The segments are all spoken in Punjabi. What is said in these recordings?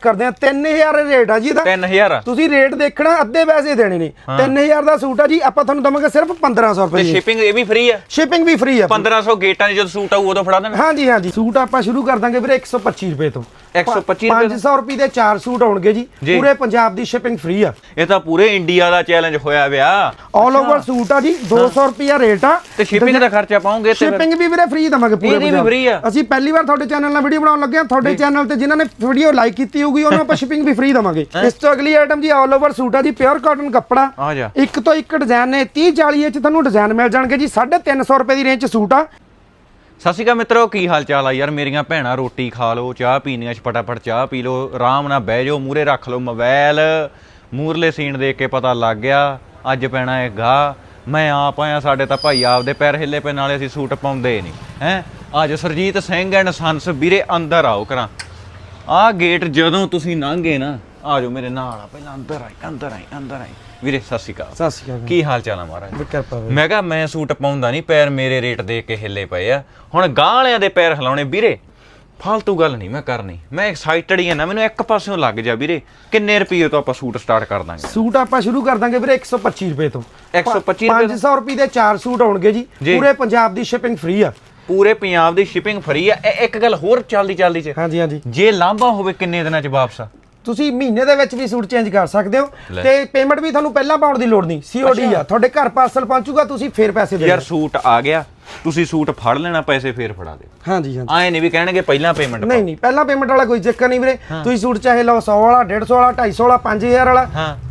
ਕਰਦੇ ਆ 3000 ਰੇਟ ਆ ਜੀ ਇਹਦਾ। 3000 ਤੁਸੀਂ ਰੇਟ ਦੇਖਣਾ ਅੱਧੇ ਪੈਸੇ ਦੇਣੇ ਨੇ। 3000 ਦਾ ਸੂਟ ਆ ਜੀ ਆਪਾਂ ਤੁਹਾਨੂੰ ਦਵਾਂਗੇ ਸਿਰਫ 1500 ਤੇ ਰੁਪਏ ਦੀ ਸ਼ਿਪਿੰਗ ਇਹ ਵੀ ਫ੍ਰੀ ਆ? ਸ਼ਿਪਿੰਗ ਵੀ ਫ੍ਰੀ ਆ। 1500 ਗੇਟਾਂ 'ਚ ਜਦੋਂ ਸੂਟ ਆਊ ਉਦੋਂ ਫੜਾ ਦੇਣਾ? ਹਾਂਜੀ ਹਾਂਜੀ। ਸੂਟ ਆਪਾਂ ਸ਼ੁਰੂ ਕਰ ਦਾਂਗੇ ਵੀਰੇ 125 ਰੁਪਏ ਤੋਂ। 125 ਰੁਪਏ ਤੋਂ? 500 ਰੁਪਏ ਦੇ 4 ਸੂਟ ਆਉਣਗੇ ਜੀ। ਪੂਰੇ ਪੰਜਾਬ ਦੀ ਸ਼ਿਪਿੰਗ ਫ੍ਰੀ ਆ। ਇਹ ਤਾਂ ਪੂਰੇ ਇੰਡੀਆ ਦਾ ਚੈਲੰਜ ਹੋਇਆ ਵਿਆ ਆਲ ਓਵਰ ਸੂਟ ਆ ਜੀ 200 ਰੁਪਿਆ ਰੇਟ ਆ। ਤੇ ਸ਼ਿਪਿੰਗ ਦਾ ਖਰਚਾ ਪਾਉਂਗੇ ਤੇ ਫਿਰ- ਸ਼ਿਪਿੰਗ ਵੀ ਵੀਰੇ ਫ੍ਰੀ ਦਵਾਂਗੇ ਪੂਰੇ ਵੀ free ਆ। ਅਸੀਂ ਪਹਿਲੀ ਵਾਰ ਤੁਹਾਡੇ ਚੈਨਲ ਨਾਲ ਵੀਡੀਓ ਬਣਾਉਣ ਲੱਗੇ ਆ ਤੁਹਾਡੇ ਚੈਨਲ ਤੇ ਜਿਨ੍ਹਾਂ ਨੇ ਵੀਡੀਓ ਲਾਈਕ ਕੀਤੀ ਹੋਊਗੀ ਉਹਨਾਂ ਆਪਾਂ ਸ਼ਿਪਿੰਗ ਵੀ ਫ੍ਰੀ ਦਵਾਂਗੇ। ਇਸ ਤੋਂ ਅਗਲੀ ਆਈਟਮ ਜੀ ਆਲ ਓਵਰ ਸੂਟ ਆ ਜੀ ਪਿਓਰ ਕਾਟਨ ਕੱਪੜਾ। ਆ ਜਾ। ਇੱਕ ਤੋਂ ਇੱਕ ਡਿਜ਼ਾਈਨ ਨੇ 30 40 ਚ ਤੁਹਾਨੂੰ ਡਿਜ਼ਾਈਨ ਮਿਲ ਜਾਣਗੇ ਜੀ 350 ਰੁਪਏ ਦੀ ਰੇਂਜ ਚ ਸੂਟ ਆ। ਸਤਿ ਸ਼੍ਰੀ ਅਕਾਲ ਮਿੱਤਰੋ ਕੀ ਹਾਲ ਚਾਲ ਆ ਯਾਰ? ਮੇਰੀਆਂ ਭੈਣਾਂ ਰੋਟੀ ਖਾ ਲਓ ਚਾਹ ਪੀਣੀਆਂ ਚ ਫਟਾਫਟ ਚਾਹ ਪੀ ਲਓ ਆਰਾਮ ਨਾਲ ਬਹਿ ਜਾਓ ਮੂਰੇ ਰੱਖ ਲਓ ਮੋਬਾਈਲ ਮੂਰਲੇ ਸੀਨ ਦੇਖ ਕੇ ਪਤਾ ਲੱਗ ਗਿਆ ਅੱਜ ਪੈਣਾ ਹੈ ਗਾ ਮੈਂ ਆਪ ਆਇਆ ਸਾਡੇ ਤਾਂ ਭਾਈ ਆਪਦੇ ਪੈਰ ਹਿੱਲੇ ਪਏ ਨਾਲੇ ਅਸੀਂ ਸੂਟ ਪਾਉਂਦੇ ਨਹੀਂ। ਹੈ? ਅੱਜ ਸਰਜੀਤ ਸਿੰਘ ਐਂਡ ਸੰਸ ਵੀਰੇ ਅੰਦਰ ਆਓ ਕਰਾਂ ਆਹ ਗੇਟ ਜਦੋਂ ਤੁਸੀਂ ਲੰਘੇ ਨਾ ਆ ਜਾਓ ਮੇਰੇ ਨਾਲ ਆ ਪਹਿਲਾਂ ਅੰਦਰ ਆਈ ਅੰਦਰ ਆਈ ਅੰਦਰ ਆਈ। ਵੀਰੇ ਸਤਿ ਸ਼੍ਰੀ ਅਕਾਲ। ਸਤਿ ਸ਼੍ਰੀ ਅਕਾਲ ਕੀ ਹਾਲ ਚਾਲ ਆ ਮਹਾਰਾਜ? ਕਿਰਪਾ ਮੈਂ ਕਿਹਾ ਮੈਂ ਸੂਟ ਪਾਉਂਦਾ ਨਹੀਂ ਪੈਰ ਮੇਰੇ ਰੇਟ ਦੇਖ ਕੇ ਹਿੱਲੇ ਪਏ ਆ। ਹੁਣ ਗਾਂ ਵਾਲਿਆਂ ਦੇ ਪੈਰ ਹਿਲਾਉਣੇ ਵੀਰੇ ਫਾਲਤੂ ਗੱਲ ਨਹੀਂ ਮੈਂ ਕਰਨੀ। ਮੈਂ ਐਕਸਾਈਟਡ ਹੀ ਆ ਨਾ ਮੈਨੂੰ ਇੱਕ ਪਾਸਿਓਂ ਲੱਗ ਜਾ ਵੀਰੇ ਕਿੰਨੇ ਰੁਪਏ ਤੋਂ ਆਪਾਂ ਸੂਟ ਸਟਾਰਟ ਕਰ ਦਾਂਗੇ? ਸੂਟ ਆਪਾਂ ਸ਼ੁਰੂ ਕਰ ਦਾਂਗੇ ਵੀਰੇ 125 ਰੁਪਏ ਤੋਂ। 125 ਰੁਪਏ ਤੋਂ? 500 ਰੁਪਏ ਦੇ 4 ਸੂਟ ਆਉਣਗੇ ਜੀ। ਜੀ। ਪੂਰੇ ਪੰਜਾਬ ਦੀ ਸ਼ਿਪਿੰਗ ਫ੍ਰੀ ਆ। ਪੂਰੇ ਪੰਜਾਬ ਦੀ ਸ਼ਿਪਿੰਗ ਫਰੀ ਆ। ਇਹ ਇੱਕ ਗੱਲ ਹੋਰ ਚੱਲਦੀ ਚੱਲਦੀ ਚ। ਹਾਂਜੀ ਹਾਂਜੀ। ਜੇ ਲਾਂਭਾ ਹੋਵੇ ਕਿੰਨੇ ਦਿਨਾਂ ਚ ਵਾਪਸ? ਆ ਤੁਸੀਂ ਮਹੀਨੇ ਦੇ ਵਿੱਚ ਵੀ ਸੂਟ ਚੇਂਜ ਕਰ ਸਕਦੇ ਹੋ। ਤੇ ਪੇਮੈਂਟ ਵੀ ਤੁਹਾਨੂੰ ਪਹਿਲਾਂ ਪਾਉਣ ਦੀ ਲੋੜ ਨਹੀਂ ਸੀਓਡੀ ਆ। ਤੁਹਾਡੇ ਘਰ ਪਾਰਸਲ ਪਹੁੰਚੂਗਾ ਤੁਸੀਂ ਫੇਰ ਪੈਸੇ ਦੇ ਯਾਰ ਸੂਟ ਆ ਗਿਆ ਤੁਸੀਂ ਸੂਟ ਫੜ ਲੈਣਾ ਪੈਸੇ ਫੇਰ ਫੜਾ ਦੇ ਹਾਂਜੀ ਹਾਂਜੀ। ਆਏ ਨਹੀਂ ਵੀ ਕਹਿਣਗੇ ਪਹਿਲਾਂ ਪੇਮੈਂਟ ਨਹੀਂ ਨਹੀਂ ਪਹਿਲਾਂ ਪੇਮੈਂਟ ਵਾਲਾ ਕੋਈ ਚੱਕਰ ਨਹੀਂ ਵੀਰੇ। ਤੁਸੀਂ ਸੂਟ ਚਾਹੇ ਲਓ 100 ਵਾਲਾ 150 ਵਾਲਾ 250 ਵਾਲਾ 5000 ਵਾਲਾ।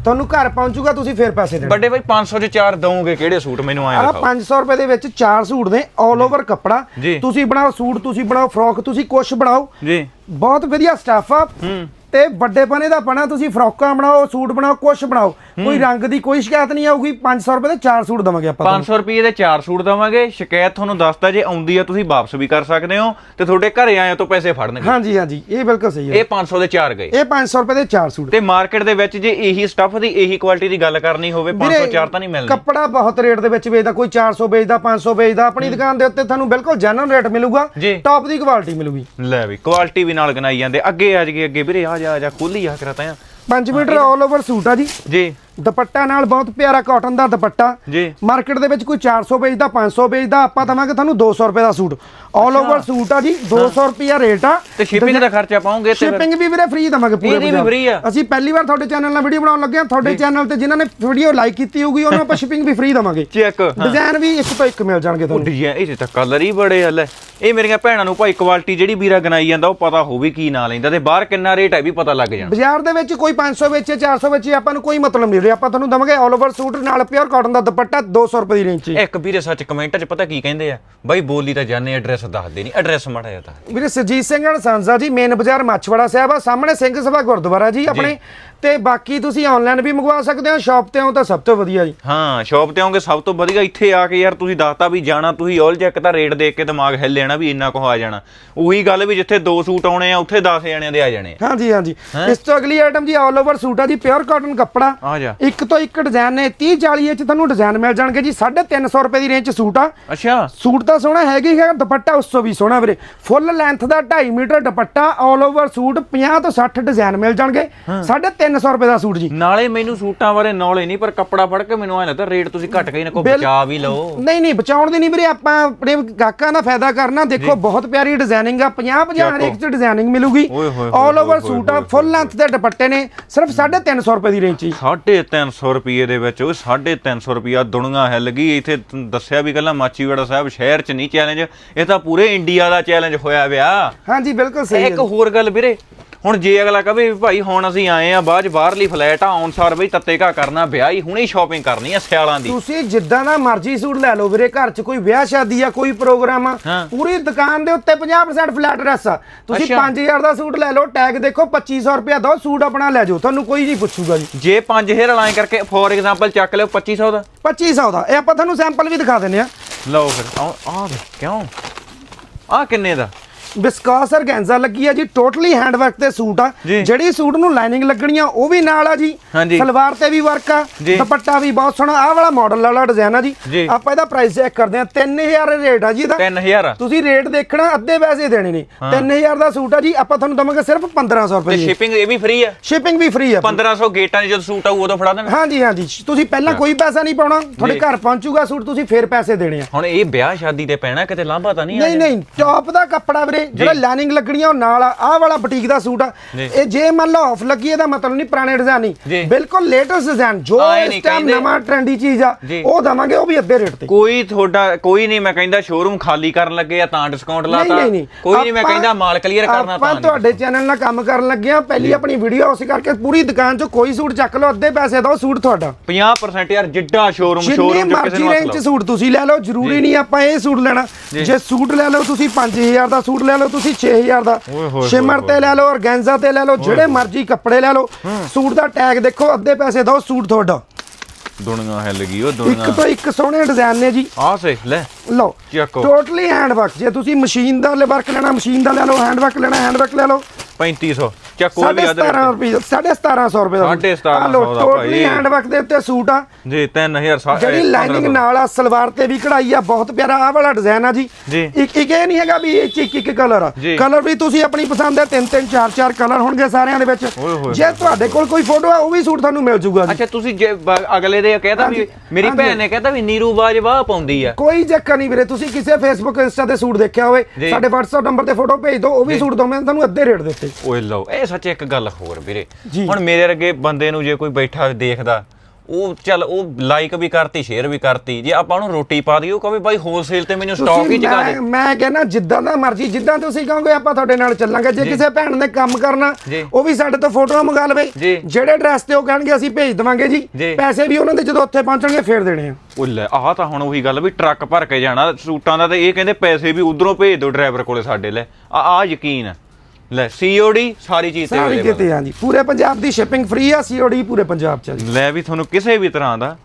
ਤੁਹਾਨੂੰ ਘਰ ਪਹੁੰਚੂਗਾ ਤੁਸੀਂ ਫੇਰ ਪੈਸੇ ਦੇਣਾ। ਵੱਡੇ ਬਾਈ 500 ਚ ਚਾਰ ਦਵੋਗੇ ਕਿਹੜੇ ਸੂਟ ਮੈਨੂੰ ਆਏ ਆ ਦਿਖਾਓ। 500 ਰੁਪਏ ਦੇ ਵਿੱਚ ਚਾਰ ਸੂਟ ਨੇ 올 ਓਵਰ ਕੱਪੜਾ। ਤੁਸੀਂ ਬਣਾਓ ਸੂਟ ਤੁਸੀਂ ਬਣਾਓ ਫਰੋਕ ਤੁਸੀਂ ਕੁਛ ਬਣਾਓ। ਜੀ। ਬਹੁਤ ਵਧੀਆ ਸਟਾਫ ਆ। ਤੇ ਵੱਡੇ ਪਨੇ ਦਾ ਪਣਾ ਤੁਸੀਂ ਫਰੋਕਾਂ ਬਣਾਓ ਸੂਟ ਬਣਾਓ ਕੁਛ ਬਣਾਓ। ਕੋਈ ਰੰਗ ਦੀ ਕੋਈ ਸ਼ਿਕਾਇਤ ਨਹੀਂ ਆਊਗੀ 500 ਰੁਪਏ ਦੇ ਚਾਰ ਸੂਟ ਦਵਾਂਗੇ ਆਪਾਂ ਤੁਹਾਨੂੰ। 500 ਰੁਪਏ ਦੇ ਚਾਰ ਸੂਟ ਦਵਾਂਗੇ ਸ਼ਿਕਾਇਤ ਤੁਹਾਨੂੰ ਦੱਸਦਾ ਜੇ ਆਉਂਦੀ ਆ ਤੁਸੀਂ ਵਾਪਸ ਵੀ ਕਰ ਸਕਦੇ ਹੋ ਤੇ ਤੁਹਾਡੇ ਘਰੇ ਆਏ ਤੋਂ ਪੈਸੇ ਫੜਨਗੇ। ਹਾਂਜੀ ਹਾਂਜੀ ਇਹ ਬਿਲਕੁਲ ਸਹੀ ਹੈ। ਇਹ 500 ਦੇ ਚਾਰ ਗਏ। ਇਹ 500 ਰੁਪਏ ਦੇ ਚਾਰ ਸੂਟ। ਤੇ ਮਾਰਕੀਟ ਦੇ ਵਿੱਚ ਜੇ ਇਹੀ ਸਟੱਫ ਦੀ ਇਹੀ ਕੁਆਲਿਟੀ ਦੀ ਗੱਲ ਕਰਨੀ ਹੋਵੇ 500 ਚਾਰ ਤਾਂ ਨਹੀਂ ਮਿਲਣੀ। ਕੱਪੜਾ ਬਹੁਤ ਰੇਟ ਦੇ ਵਿੱਚ ਵੇਚਦਾ ਕੋਈ 400 ਵੇਚਦਾ 500 ਵੇਚਦਾ। ਆਪਣੀ ਦੁਕਾਨ ਦੇ ਉੱਤੇ ਤੁਹਾਨੂੰ ਬਿਲਕੁਲ ਜੈਨੂਨ ਰੇਟ ਮਿਲੂਗਾ। ਟੌਪ ਦੀ ਕੁਆਲਿਟੀ ਮਿਲੂਗੀ। ਲੈ ਵੀ ਕੁਆਲਿਟੀ ਵੀ ਨਾਲ ਗਨਾਈ ਜਾਂਦੇ। ਅੱਗੇ ਆ ਜਗੇ ਅੱਗੇ ਵੀਰੇ ਆ ਜਾ ਜਾ ਖੋਲੀ ਆ ਕਰਾਤਾ ਆ 5 ਮੀਟਰ ਆਲ ਓਵਰ ਸੂਟ ਆ ਜੀ। ਜੀ। ਦੁਪੱਟਾ ਨਾਲ ਬਹੁਤ ਪਿਆਰਾ ਕਾਟਨ ਦਾ ਦੁਪੱਟਾ। ਜੀ। ਮਾਰਕੀਟ ਦੇ ਵਿੱਚ ਕੋਈ 400 ਵੇਚਦਾ 500 ਵੇਚਦਾ ਆਪਾਂ ਦਵਾਂਗੇ ਤੁਹਾਨੂੰ 200 ਰੁਪਏ ਦਾ ਸੂਟ। ਆਲ ਓਵਰ ਸੂਟ ਆ ਜੀ 200 ਰੁਪਿਆ ਰੇਟ ਆ। ਤੇ ਸ਼ਿਪਿੰਗ ਦਾ ਖਰਚਾ ਪਾਉਂਗੇ ਤੇ ਫਿਰ- ਸ਼ਿਪਿੰਗ ਵੀ ਵੀਰੇ ਫ੍ਰੀ ਦਵਾਂਗੇ ਪੂਰੇ ਇਹਦੀ ਵੀ free ਆ। ਅਸੀਂ ਪਹਿਲੀ ਵਾਰ ਤੁਹਾਡੇ ਚੈਨਲ ਨਾਲ ਵੀਡੀਓ ਬਣਾਉਣ ਲੱਗੇ ਆ ਤੁਹਾਡੇ ਚੈਨਲ ਤੇ ਜਿਨ੍ਹਾਂ ਨੇ ਵੀਡੀਓ ਲਾਈਕ ਕੀਤੀ ਹੋਊਗੀ ਉਹਨਾਂ ਆਪਾਂ ਸ਼ਿਪਿੰਗ ਵੀ ਫ੍ਰੀ ਦਵਾਂਗੇ। ਚੈੱਕ ਡਿਜ਼ਾਈਨ ਵੀ ਇੱਕ ਤੋਂ ਇੱਕ ਮਿਲ ਜਾਣਗੇ ਤੁਹਾਨੂੰ। ਡਿਜ਼ਾਈਨ ਇਹ ਤਾਂ ਕਲਰ ਹੀ ਬੜੇ ਆ ਲੈ। ਇਹ ਮੇਰੀਆਂ ਭੈਣਾਂ ਨੂੰ ਭਾਈ ਕੁਆਲਿਟੀ ਜਿਹੜੀ ਵੀਰਾ ਗਨਾਈ ਜਾਂਦਾ ਉਹ ਪਤਾ ਹੋਵੇ ਕੀ ਨਾਂ ਲੈਂਦਾ ਤੇ ਬਾਹਰ ਕਿੰਨਾ ਰੇਟ ਹੈ ਵੀ ਪਤਾ ਲੱਗ ਜਾਣਾ। ਬਾਜ਼ਾਰ ਦੇ ਵਿੱਚ ਕੋਈ 500 ਵੇਚੇ 400 ਵੇਚੇ ਆਪਾਂ ਨੂੰ ਕੋਈ ਮਤਲਬ ਨਹੀਂ ਰਿਹਾ ਆਪਾਂ ਤੁਹਾਨੂੰ ਦਵਾਂਗੇ ਆਲ ਓਵਰ ਸੂਟ ਨਾਲ ਪਿਓਰ ਕਾਟਨ ਦਾ ਦੁਪੱਟਾ 200 ਰੁਪਏ ਦੀ ਰੇਂਜ 'ਚ। ਇੱਕ ਵੀਰੇ ਸੱਚ ਕਮੈਂਟਾਂ 'ਚ ਪਤਾ ਕੀ ਕਹਿੰਦੇ ਆ? ਬਾਈ ਬੋਲੀ ਤਾਂ ਜਾਣੇ ਐਡਰੈਸ ਦੱਸਦੇ ਨਹੀਂ ਐਡਰੈਸ ਮਾੜਾ ਜਿਹਾ ਤਾਂ ਵੀਰੇ ਸਰਜੀਤ ਸਿੰਘ ਅਣ ਸੰਸਾ ਜੀ ਮੇਨ ਬਾਜ਼ਾਰ ਮਾਛਵਾੜਾ ਸਾਹਿਬ ਆ ਸਾਹਮਣੇ ਸਿੰਘ ਸਭਾ ਗੁਰਦੁਆਰਾ ਜੀ। ਆਪਣੇ ਤੇ ਬਾਕੀ ਤੁਸੀਂ ਆਨਲਾਈਨ ਵੀ ਮੰਗਵਾ ਸਕਦੇ ਹੋ ਸ਼ਾਪ ਤੇ ਆਓ ਤਾਂ ਸਭ ਤੋਂ ਵਧੀਆ ਜੀ। ਹਾਂ ਸ਼ਾਪ ਤੇ ਆਉਂਗੇ ਸਭ ਤੋਂ ਵਧੀਆ ਇੱਥੇ ਆ ਕੇ ਯਾਰ ਤੁਸੀਂ ਦੱਸਤਾ ਵੀ ਜਾਣਾ ਤੁਸੀਂ ਆਲ ਚੈੱਕ ਤਾਂ ਰੇਟ ਦੇਖ ਕੇ ਦਿਮਾਗ ਹਿੱਲ ਲੈਣਾ ਵੀ ਇੰਨਾ ਕੁ ਆ ਜਾਣਾ। ਉਹੀ ਗੱਲ ਵੀ ਜਿੱਥੇ ਦੋ ਸੂਟ ਆਉਣੇ ਆ ਉੱਥੇ 10 ਜਣਿਆਂ ਦੇ ਆ ਜਾਣੇ ਆ। ਹਾਂਜੀ ਹਾਂਜੀ। ਇਸ ਤੋਂ ਅਗਲੀ ਆਈਟਮ ਜੀ ਆਲ ਓਵਰ ਸੂਟ ਆ ਜੀ ਪਿਓਰ ਕਾਟਨ ਕੱਪੜਾ। ਆ ਜਾ। ਇੱਕ ਤੋਂ ਇੱਕ ਡਿਜ਼ਾਈਨ ਨੇ 30 40 ਚ ਤੁਹਾਨੂੰ ਡਿਜ਼ਾਈਨ ਮਿਲ ਜਾਣਗੇ ਜੀ 350 ਰੁਪਏ ਦੀ ਰੇਂਜ ਚ ਸੂਟ ਆ। ਅੱਛਾ। ਸੂਟ ਤਾਂ ਸੋਹਣਾ ਹੈਗਾ ਹੀ ਹੈਗਾ ਦੁਪੱਟਾ ਉਸ ਤੋਂ ਵੀ ਸੋਹਣਾ ਵੀਰੇ। ਫੁੱਲ ਲੈਂਥ ਦਾ 2.5 ਮੀਟਰ ਦੁਪੱਟਾ ਆਲ ਓਵਰ ਸੂਟ 50 ਤੋਂ 60 ਡਿਜ਼ਾਈਨ ਮਿਲ ਜਾਣਗੇ। 350 ਰੁਪਏ ਦਾ ਸੂਟ ਜੀ। ਨਾਲੇ ਮੈਨੂੰ ਸੂਟਾਂ ਬਾਰੇ ਨੌਲੇਜ ਨਹੀਂ ਪਰ ਕੱਪੜਾ ਫੜ ਕੇ ਮੈਨੂੰ ਐ ਲੱਗਦਾ ਰੇਟ ਤੁਸੀਂ ਘੱਟ ਗਈ ਨਾ ਬਿਲ- ਬਚਾ ਵੀ ਲਓ। ਨਹੀਂ ਨਹੀਂ ਬਚਾਉਣ ਦੀ ਨਹੀਂ ਵੀਰੇ ਆਪਾਂ ਆਪਣੇ ਗਾਹਕਾਂ ਦਾ ਫਾਇਦਾ ਕਰਨਾ। ਦੇਖੋ ਬਹੁਤ ਪਿਆਰੀ ਡਿਜ਼ਾਈਨਿੰਗ ਆ 50 50 ਹਰ ਇੱਕ ਚ ਡਿਜ਼ਾਈਨਿੰਗ ਮਿਲੂਗੀ। ਓਏ ਹੋਏ ਹੋਏ ਆਲ ਓਵਰ ਹੋਏ ਸੂਟ ਆ ਫੁੱਲ ਲੈਂਥ ਦੇ ਦੁਪੱਟੇ ਨੇ ਸਿਰਫ 350 ਰੁਪਏ ਦੀ ਰੇਂਜ 'ਚ ਹੀ 350 ਰੁਪਏ ਦੇ ਵਿੱਚ ਉਹ 350 ਰੁਪਿਆ ਦੁਨੀਆ ਹਿੱਲ ਗਈ। ਇੱਥੇ ਤੁਹਾਨੂੰ ਦੱਸਿਆ ਵੀ ਕੱਲਾ ਮਾਚੀਵਾੜਾ ਸਾਹਿਬ ਸ਼ਹਿਰ 'ਚ ਨਹੀਂ ਚੈਲੰਜ ਇਹ ਤਾਂ ਪੂਰੇ ਇੰਡੀਆ ਦਾ ਚੈਲੰਜ ਹੋਇਆ ਵਿਆ। ਹਾਂਜੀ ਬਿਲਕੁਲ ਸਹੀ ਹੈ ਇੱਕ ਹੋਰ ਗੱਲ ਵੀਰੇ ਹੁਣ ਜੇ ਅਗਲਾ ਕਵੇ ਵੀ ਭਾਈ ਹੁਣ ਅਸੀਂ ਆਏ ਆ ਬਾਅਦ 'ਚ ਬਾਹਰਲੀ ਫਲੈਟ ਆ ਆਨਸਾਰ ਬਈ ਤੱਤੇ ਘਾ ਕਰਨਾ ਵਿਆਹ ਹੀ ਹੁਣੇ ਸ਼ਾਪਿੰਗ ਕਰਨੀ ਆ ਸਿਆਲਾਂ ਦੀ। ਤੁਸੀਂ ਜਿੱਦਾਂ ਦਾ ਮਰਜ਼ੀ ਸੂਟ ਲੈ ਲਓ ਵੀਰੇ ਘਰ 'ਚ ਕੋਈ ਵਿਆਹ ਸ਼ਾਦੀ ਆ ਕੋਈ ਪ੍ਰੋਗਰਾਮ ਆ ਹਾਂ। ਪੂਰੀ ਦੁਕਾਨ ਦੇ ਉੱਤੇ 50% ਫਲੈਟ ਡਰੈਸ ਆ। ਤੁਸੀਂ ਅੱਛਾ। 5000 ਦਾ ਸੂਟ ਲੈ ਲਓ ਟੈਗ ਦੇਖੋ 2500 ਰੁਪਏ ਦੋ ਸੂਟ ਆਪਣਾ ਲੈ ਜਾਓ ਤੁਹਾਨੂੰ ਕੋਈ ਨਹੀਂ ਪੁੱਛੂਗਾ ਜੀ। ਜੇ 5000 ਲਾਈਨ ਕਰਕੇ ਫੋਰ ਐਗਜ਼ਾਮਪਲ ਚੱਕ ਲਿਓ 2500 ਦਾ। 2500 ਦਾ ਇਹ ਆਪਾਂ ਤੁਹਾਨੂੰ ਸੈਂਪਲ ਵੀ ਦਿਖਾ ਦਿੰਨੇ ਆ ਲਓ ਫਿਰ ਆ ਆ ਦੇ ਕਿਉਂ? ਆ ਕਿੰਨੇ ਦਾ? ਵਿਸਕਾਸ ਔਰਗੈਂਜ਼ਾ ਲੱਗੀ ਆ ਜੀ ਟੋਟਲੀ ਹੈਂਡ ਵਰਕ ਤੇ ਸੂਟ ਆ। ਜੀ। ਜਿਹੜੀ ਸੂਟ ਨੂੰ ਲਾਈਨਿੰਗ ਲੱਗਣੀ ਆ ਉਹ ਵੀ ਨਾਲ ਆ ਜੀ। ਸਲਵਾਰ ਤੇ ਵੀ ਵਰਕ ਆ ਜੀ। ਦੁਪੱਟਾ ਵੀ ਬਹੁਤ ਸੋਹਣਾ ਆਹ ਵਾਲਾ ਮਾਡਲ ਵਾਲਾ ਡਿਜ਼ਾਈਨ ਆ ਜੀ। ਜੀ। ਆਪਾਂ ਇਹਦਾ ਪ੍ਰਾਈਸ ਚੈੱਕ ਕਰਦੇ ਆ 3000 ਰੇਟ ਆ ਜੀ ਇਹਦਾ। 3000 ਤੁਸੀਂ ਰੇਟ ਦੇਖਣਾ ਅੱਧੇ ਪੈਸੇ ਦੇਣੇ ਨੇ। 3000 ਦਾ ਸੂਟ ਆ ਜੀ ਆਪਾਂ ਤੁਹਾਨੂੰ ਦਵਾਂਗੇ ਸਿਰਫ 1500 ਤੇ ਰੁਪਏ ਦੀ। ਸ਼ਿਪਿੰਗ ਇਹ ਵੀ ਫ੍ਰੀ ਆ? ਸ਼ਿਪਿੰਗ ਵੀ ਫ੍ਰੀ ਆ। 1500 ਗੇਟਾਂ 'ਚ ਜਦੋਂ ਸੂਟ ਆਊ ਉਦੋਂ ਫੜਾ ਦੇਣਾ। ਹਾਂਜੀ ਹਾਂਜੀ। ਤੁਸੀਂ ਪਹਿਲਾਂ ਕੋਈ ਪੈਸਾ ਨਹੀਂ ਪਾਉਣਾ ਤੁਹਾਡੇ ਜੀ। ਘਰ ਪਹੁੰਚੂਗਾ ਸੂਟ ਤੁਸੀਂ ਫੇਰ ਪੈਸੇ ਦੇਣੇ ਆ। ਹੁਣ ਇਹ ਵਿਆਹ ਸ਼ਾਦੀ ਤੇ ਪੈਣਾ ਕਿਤੇ ਲਾਂਭਾ ਤਾਂ ਨਹੀਂ ਆ ਨਹੀਂ ਨਹੀਂ ਟੌਪ ਦਾ ਕੱਪੜਾ ਵੀਰੇ ਜਿਹੜਾ ਲਾਈਨਿੰਗ ਲੱਗਣੀ ਆ ਉਹ ਨਾਲ ਆ ਆਹ ਵਾਲਾ ਬੁਟੀਕ ਦਾ ਸੂਟ ਆ। ਇਹ ਜੇ ਮੰਨ ਲਓ ਆਫ ਲੱਗੀ ਇਹਦਾ ਮਤਲਬ ਨਹੀਂ ਪੁਰਾਣੇ ਡਿਜ਼ਾਈਨ। ਨਹੀਂ ਬਿਲਕੁਲ ਲੇਟੈਸਟ ਡਿਜ਼ਾਈਨ ਜੋ ਇਸ ਟਾਈਮ। ਨਵਾਂ ਟ੍ਰੈਂਡੀ ਚੀਜ਼ ਆ। ਉਹ ਦਵਾਂਗੇ ਉਹ ਵੀ ਅੱਧੇ ਰੇਟ ਤੇ ਕੋਈ ਤੁਹਾਡਾ ਕੋਈ ਨਹੀਂ ਮੈਂ ਕਹਿੰਦਾ ਸ਼ੋਰੂਮ ਖਾਲੀ ਕਰਨ ਲੱਗੇ ਆ ਤਾਂ ਡਿਸਕਾਊਂਟ ਲਾਤਾ ਕੋਈ ਨਹੀਂ ਮੈਂ ਆਪਾਂ- ਕਹਿੰਦਾ ਮਾਲ ਕਲੀਅਰ ਕਰਨਾ ਆਪਾਂ ਤਾਂ ਤੁਹਾਡੇ ਚੈਨਲ ਨਾਲ ਕੰਮ ਕਰਨ ਲੱਗੇ ਆ ਪਹਿਲੀ ਆਪਣੀ ਵੀਡੀਓ ਉਸ ਕਰਕੇ ਪੂਰੀ ਦੁਕਾਨ 'ਚੋਂ ਕੋਈ ਸੂਟ ਚੱਕ ਲਓ ਅੱਧੇ ਪੈਸੇ ਦੋ ਸੂਟ ਤੁਹਾਡਾ 50% ਯਾਰ ਜਿੱਡਾ ਸ਼ੋਰੂਮ ਸ਼ੋਰੂਮ ਚ ਕਿਸੇ ਨੂੰ ਰੇਂਜ। ਸੂਟ ਤੁਸੀਂ ਲੈ ਲਓ ਜ਼ਰੂਰੀ ਨਹੀਂ ਆਪਾਂ ਇਹ ਸੂਟ ਲੈਣਾ। ਜੇ ਸੂਟ ਲੈ ਲਓ ਤੁਸੀਂ 5000 ਦਾ ਸੂਟ ਲੈ ਲਓ ਤੁਸੀਂ 6000 ਦਾ। ਸ਼ਿਮਰ ਤੇ ਲੈ ਲਓ ਔਰਗੈਂਜ਼ਾ ਤੇ ਲੈ ਲਓ ਜਿਹੜੇ ਮਰਜ਼ੀ ਕੱਪੜੇ ਲੈ ਲਓ। ਸੂਟ ਦਾ ਟੈਗ ਦੇਖੋ ਅੱਧੇ ਪੈਸੇ ਦੋ ਸੂਟ ਤੁਹਾਡਾ। ਦੁਨੀਆ ਹਿੱਲ ਗਈ ਉਹ ਇੱਕ ਦੁਨੀਆ ਤੋਂ ਇੱਕ ਸੋਹਣੇ ਡਿਜ਼ਾਈਨ ਨੇ ਜੀ। ਆ ਸੇ ਲੈ। ਲਓ ਚੱਕੋ। ਟੋਟਲੀ ਹੈਂਡ ਵਰਕ ਜੇ ਤੁਸੀਂ ਮਸ਼ੀਨ ਦਾ ਵਰਕ ਲੈਣਾ ਮਸ਼ੀਨ ਦਾ ਲੈ ਲਓ ਹੈਂਡ ਵਰਕ ਲੈਣਾ ਹੈਂਡ ਵਰਕ ਲੈ ਲਓ। 3500 ਇਹ ਸਾਢੇ ਵੀ ਅਦਰ 17 ਰੁਪਏ ਸਾਢੇ 1700 ਰੁਪਏ ਦਾ ਸਾਢੇ 1700 ਆਹ ਲਓ, ਦਾ ਟੋਟਲੀ ਭਾਈ। ਹੈਂਡ ਵਰਕ ਦੇ ਉੱਤੇ ਸੂਟ ਆ। ਜੀ 3000 ਸਾ- ਜਿਹੜੀ ਇਹ ਲਾਈਨਿੰਗ 1500 ਨਾਲ ਆ ਸਲਵਾਰ ਤੇ ਵੀ ਕਢਾਈ ਆ ਬਹੁਤ ਪਿਆਰਾ ਆਹ ਵਾਲਾ ਡਿਜ਼ਾਈਨ ਆ ਜੀ। ਜੀ। ਇੱਕ ਇੱਕ ਇਹ ਨਹੀਂ ਹੈਗਾ ਵੀ ਇਹ ਚ ਇੱਕ ਇੱਕ ਕਲਰ ਆ। ਜੀ। ਕਲਰ ਵੀ ਤੁਸੀਂ ਆਪਣੀ ਪਸੰਦ ਦੇ ਤਿੰਨ ਤਿੰਨ ਚਾਰ ਚਾਰ ਕਲਰ ਹੋਣਗੇ ਸਾਰਿਆਂ ਦੇ ਵਿੱਚ। ਓਏ ਹੋਏ ਜੇ ਤੁਹਾਡੇ ਕੋਲ ਕੋਈ ਫੋਟੋ ਆ ਉਹ ਵੀ ਸੂਟ ਤੁਹਾਨੂੰ ਮਿਲ ਜੂਗਾ ਜੀ। ਅੱਛਾ ਤੁਸੀਂ ਜੇ ਬ- ਅਗਲੇ ਦੇ ਕਹਿਤਾ ਵੀ ਹਾਂਜੀ, ਮੇਰੀ ਹਾਂਜੀ। ਭੈਣ ਨੇ ਕਹਿਤਾ ਵੀ ਨੀਰੂ ਬਾਜਵਾ ਪਾਉਂਦੀ ਆ। ਕੋਈ ਚੱਕਰ ਨਹੀਂ ਵੀਰੇ ਤੁਸੀਂ ਕਿਸੇ ਫੇਸਬੁੱਕ ਇੰਸਟਾ ਤੇ ਸੂਟ ਦੇਖਿਆ ਹੋਵੇ ਜੀ। ਸਾਡੇ WhatsApp ਨੰਬਰ ਤੇ ਫੋਟੋ ਭੇਜ ਦਿਓ ਉਹ ਵੀ ਸੂਟ ਦੋ ਮੈਂ ਤੁਹਾਨੂੰ ਅੱਧੇ ਰੇਟ ਓਏ ਲਓ ਇਹ ਸੱਚ ਇੱਕ ਗੱਲ ਹੋਰ ਵੀਰੇ। ਹੁਣ ਮੇਰੇ ਅੱਗੇ ਬੰਦੇ ਨੂੰ ਜੇ ਕੋਈ ਬੈਠਾ ਦੇਖਦਾ ਉਹ ਚੱਲ ਉਹ ਲਾਈਕ ਵੀ ਕਰਤੀ ਸ਼ੇਅਰ ਵੀ ਕਰਤੀ ਜੇ ਆਪਾਂ ਉਹਨੂੰ ਰੋਟੀ ਪਾ ਦਈਏ ਉਹ ਕਹੇ ਬਾਈ ਹੋਲਸੇਲ ਤੇ ਮੈਨੂੰ ਸਟਾਕ ਹੀ ਚਗਾ ਦੇ ਮੈਂ ਕਹਿੰਦਾ ਜਿੱਦਾਂ ਦਾ ਮਰਜ਼ੀ ਜਿੱਦਾਂ ਤੁਸੀਂ ਕਹੋਗੇ ਆਪਾਂ ਤੁਹਾਡੇ ਨਾਲ ਚੱਲਾਂਗੇ ਜੇ ਕਿਸੇ ਭੈਣ ਨੇ ਕੰਮ ਕਰਨਾ। ਉਹ ਵੀ ਸਾਡੇ ਤੋਂ ਫੋਟੋਆਂ ਮੰਗਾ ਲਵੇ। ਜਿਹੜੇ ਐਡਰੈਸ ਤੇ ਉਹ ਕਹਿਣਗੇ ਅਸੀਂ ਭੇਜ ਦਵਾਂਗੇ ਜੀ ਜੀ। ਪੈਸੇ ਵੀ ਉਹਨਾਂ ਦੇ ਜਦੋਂ ਉੱਥੇ ਪਹੁੰਚਣਗੇ ਫੇਰ ਦੇਣੇ ਆ ਉਹ ਲੈ ਆਹ ਤਾਂ ਹੁਣ ਉਹੀ ਗੱਲ ਵੀ ਟਰੱਕ ਭਰ ਕੇ ਜਾਣਾ ਸੂਟਾਂ ਦਾ ਤੇ ਇਹ ਕਹਿੰਦੇ ਪੈਸੇ ਵੀ ਉਧਰੋਂ ਭੇਜ ਦਿਓ ਡਰਾਈਵਰ ਕੋਲੇ ਸਾਡੇ ਲੈ ਆ ਆ ਯਕੀਨ ਆ। ਲੈ ਸੀਓਡੀ ਸਾਰੀ ਚੀਜ਼ ਤੇ ਸਾਰੀ available। ਕਿਤੇ ਆ ਜੀ ਪੂਰੇ ਪੰਜਾਬ ਦੀ ਸ਼ਿਪਿੰਗ ਫ੍ਰੀ ਆ ਸੀਓਡੀ ਪੂਰੇ ਪੰਜਾਬ ਚ ਆ ਜੀ। ਲੈ ਵੀ ਤੁਹਾਨੂੰ ਕਿਸੇ ਵੀ ਤਰ੍ਹਾਂ ਦਾ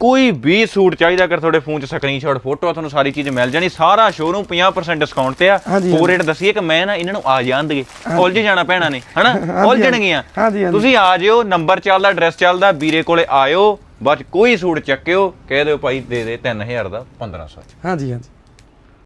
ਕੋਈ ਵੀ ਸੂਟ ਚਾਹੀਦਾ ਅਗਰ ਤੁਹਾਡੇ ਫੋਨ 'ਚ ਸਕਰੀਨਸ਼ਾਟ ਫੋਟੋ ਆ ਤੁਹਾਨੂੰ ਸਾਰੀ ਚੀਜ਼ ਮਿਲ ਜਾਣੀ। ਸਾਰਾ ਸ਼ੋਰੂਮ 50% ਡਿਸਕਾਊਂਟ ਤੇ ਆ। ਹਾਂਜੀ, ਹੋਰ ਹਾਂਜੀ। ਰੇਟ ਦਸੀਏ ਕਿ ਮੈਂ ਨਾ ਇਹਨਾਂ ਨੂੰ ਆ ਜਾਣਗੇ। ਉਲਝ ਜਾਣਾ ਪੈਣਾ ਨੇ ਹਨਾ? ਹਾਂਜੀ, ਉਲਝ ਜਾਣਗੀਆਂ ਹਾਂਜੀ, ਹਾਂਜੀ। ਤੁਸੀਂ ਆ ਜਿਓ ਨੰਬਰ ਚੱਲਦਾ ਐਡਰੈਸ ਚੱਲਦਾ ਵੀਰੇ ਕੋਲੇ ਆਇਓ। ਬਸ ਕੋਈ ਸੂਟ ਚੱਕਿਓ ਕਹਿ ਦਿਓ ਭਾਈ ਦੇ ਦੇ 3000 ਦਾ 1500 ਹਾਂਜੀ ਹਾਂਜੀ।